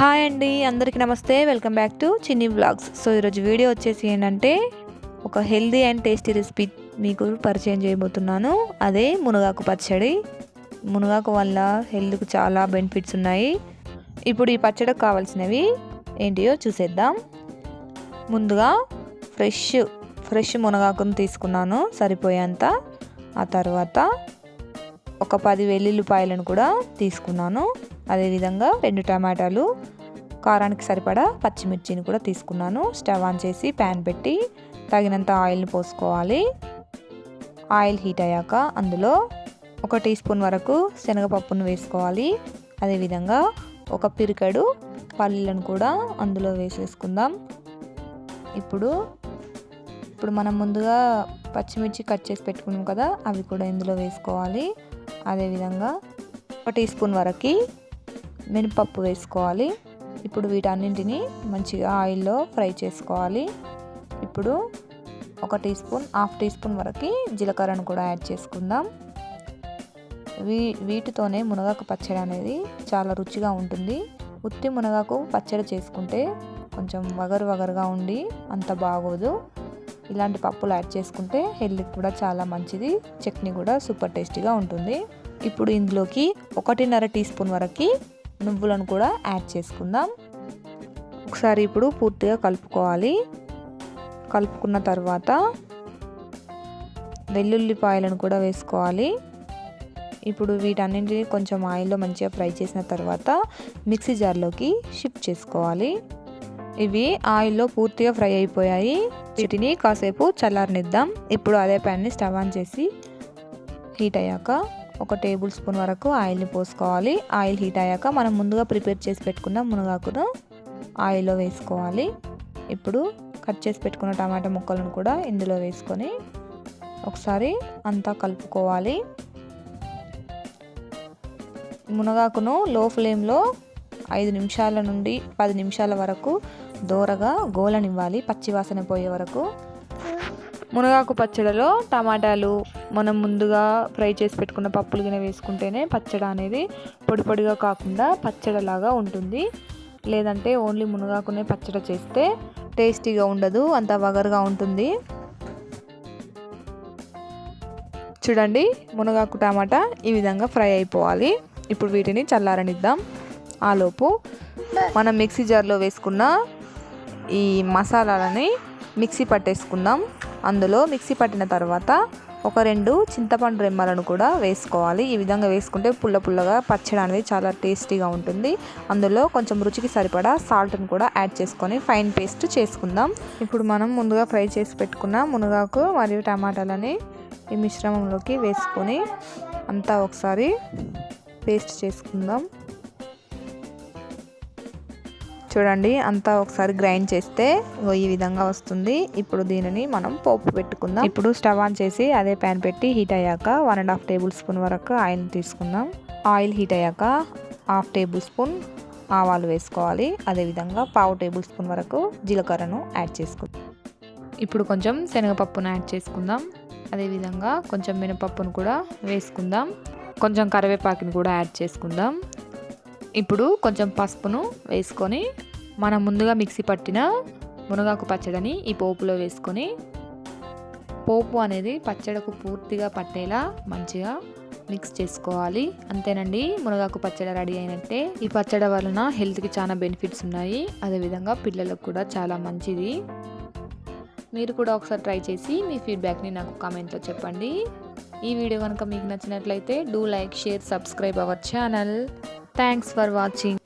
Hi అండి అందరికీ నమస్తే. Welcome back to Chinni vlogs so ఈరోజు వీడియో వచ్చేసి ఏంటంటే ఒక హెల్దీ అండ్ టేస్టీ రెసిపీ మీకు పరిచయం చేయబోతున్నాను. అదే మునగాకు పచ్చడి. మునగాకు వల్ల హెల్త్కు చాలా బెనిఫిట్స్ ఉన్నాయి. ఇప్పుడు ఈ పచ్చడికి కావాల్సినవి ఏంటియో చూసేద్దాం. ముందుగా ఫ్రెష్ ఫ్రెష్ మునగాకును తీసుకున్నాను సరిపోయేంత. ఆ తర్వాత ఒక పది వెల్లుల్లిపాయలను కూడా తీసుకున్నాను. అదేవిధంగా రెండు టమాటాలు కారానికి సరిపడా పచ్చిమిర్చిని కూడా తీసుకున్నాను. స్టవ్ ఆన్ చేసి ప్యాన్ పెట్టి తగినంత ఆయిల్ని పోసుకోవాలి. ఆయిల్ హీట్ అయ్యాక అందులో ఒక టీ స్పూన్ వరకు శనగపప్పును వేసుకోవాలి. అదేవిధంగా ఒక పిరికడు పల్లీలను కూడా అందులో వేసేసుకుందాం. ఇప్పుడు ఇప్పుడు మనం ముందుగా పచ్చిమిర్చి కట్ చేసి పెట్టుకున్నాం కదా అవి కూడా ఇందులో వేసుకోవాలి. అదేవిధంగా ఒక టీ స్పూన్ వరకు మినపప్పు వేసుకోవాలి. ఇప్పుడు వీటన్నింటిని మంచిగా ఆయిల్లో ఫ్రై చేసుకోవాలి. ఇప్పుడు ఒక teaspoon half teaspoon వరకు జీలకర్రను కూడా యాడ్ చేసుకుందాం. వీ వీటితోనే మునగాకు పచ్చడి అనేది చాలా రుచిగా ఉంటుంది. ఉత్తి మునగాకు పచ్చడి చేసుకుంటే కొంచెం వగరు వగరుగా ఉండి అంత బాగోదు. ఇలాంటి పప్పులు యాడ్ చేసుకుంటే హెల్త్కి కూడా చాలా మంచిది చట్నీ కూడా సూపర్ టేస్టీగా ఉంటుంది. ఇప్పుడు ఇందులోకి ఒకటిన్నర టీ స్పూన్ వరకు నువ్వులను కూడా యాడ్ చేసుకుందాం. ఒకసారి ఇప్పుడు పూర్తిగా కలుపుకోవాలి. కలుపుకున్న తర్వాత వెల్లుల్లిపాయలను కూడా వేసుకోవాలి. ఇప్పుడు వీటన్నింటినీ కొంచెం ఆయిల్లో మంచిగా ఫ్రై చేసిన తర్వాత మిక్సీ జార్లోకి షిఫ్ట్ చేసుకోవాలి. ఇవి ఆయిల్లో పూర్తిగా ఫ్రై అయిపోయాయి. వీటిని కాసేపు చల్లారనిద్దాం. ఇప్పుడు అదే ప్యాన్ని స్టవ్ ఆన్ చేసి హీట్ అయ్యాక ఒక టేబుల్ స్పూన్ వరకు ఆయిల్ని పోసుకోవాలి. ఆయిల్ హీట్ అయ్యాక మనం ముందుగా ప్రిపేర్ చేసి పెట్టుకున్న మునగాకును ఆయిల్లో వేసుకోవాలి. ఇప్పుడు కట్ చేసి పెట్టుకున్న టమాటా ముక్కలను కూడా ఇందులో వేసుకొని ఒకసారి అంతా కలుపుకోవాలి. మునగాకును లో ఫ్లేమ్లో ఐదు నిమిషాల నుండి పది నిమిషాల వరకు దోరగా గోలనివ్వాలి. పచ్చివాసన పోయే వరకు మునగాకు పచ్చడిలో టమాటాలు మనం ముందుగా ఫ్రై చేసి పెట్టుకున్న పప్పులు గిన వేసుకుంటేనే పచ్చడి అనేది పొడి పొడిగా కాకుండా పచ్చడిలాగా ఉంటుంది. లేదంటే ఓన్లీ మునగాకునే పచ్చడి చేస్తే టేస్టీగా ఉండదు అంత వగరుగా ఉంటుంది. చూడండి మునగాకు టమాటా ఈ విధంగా ఫ్రై అయిపోవాలి. ఇప్పుడు వీటిని చల్లారనిద్దాం. ఆలోపు మనం మిక్సీ జార్లో వేసుకున్న ఈ మసాలాలని మిక్సీ పట్టేసుకుందాం. అందులో మిక్సీ పట్టిన తర్వాత ఒక రెండు చింతపండు రెమ్మలను కూడా వేసుకోవాలి. ఈ విధంగా వేసుకుంటే పుల్ల పుల్లగా పచ్చడి అనేది చాలా టేస్టీగా ఉంటుంది. అందులో కొంచెం రుచికి సరిపడా సాల్ట్ని కూడా యాడ్ చేసుకొని ఫైన్ పేస్ట్ చేసుకుందాం. ఇప్పుడు మనం ముందుగా ఫ్రై చేసి పెట్టుకున్న మునగాకు మరియు టమాటాలని ఈ మిశ్రమంలోకి వేసుకొని అంతా ఒకసారి పేస్ట్ చేసుకుందాం. చూడండి అంతా ఒకసారి గ్రైండ్ చేస్తే ఈ విధంగా వస్తుంది. ఇప్పుడు దీనిని మనం పోపు పెట్టుకుందాం. ఇప్పుడు స్టవ్ ఆన్ చేసి అదే ప్యాన్ పెట్టి హీట్ అయ్యాక one and half tablespoon వరకు ఆయిల్ తీసుకుందాం. ఆయిల్ హీట్ అయ్యాక హాఫ్ టేబుల్ స్పూన్ ఆవాలు వేసుకోవాలి. అదేవిధంగా పావు టేబుల్ స్పూన్ వరకు జీలకర్రను యాడ్ చేసుకుందాం. ఇప్పుడు కొంచెం శనగపప్పును యాడ్ చేసుకుందాం. అదేవిధంగా కొంచెం మినపప్పును కూడా వేసుకుందాం. కొంచెం కరివేపాకుని కూడా యాడ్ చేసుకుందాం. ఇప్పుడు కొంచెం పసుపును వేసుకొని మనం ముందుగా మిక్సీ పట్టిన మునగాకు పచ్చడిని ఈ పోపులో వేసుకొని పోపు అనేది పచ్చడికు పూర్తిగా పట్టేలా మంచిగా మిక్స్ చేసుకోవాలి. అంతేనండి మునగాకు పచ్చడి రెడీ అయినట్టే. ఈ పచ్చడి వలన హెల్త్కి చాలా బెనిఫిట్స్ ఉన్నాయి. అదేవిధంగా పిల్లలకు కూడా చాలా మంచిది. మీరు కూడా ఒకసారి ట్రై చేసి మీ ఫీడ్బ్యాక్ని నాకు కామెంట్లో చెప్పండి. ఈ వీడియో కనుక మీకు నచ్చినట్లయితే do like share subscribe our channel. Thanks for watching.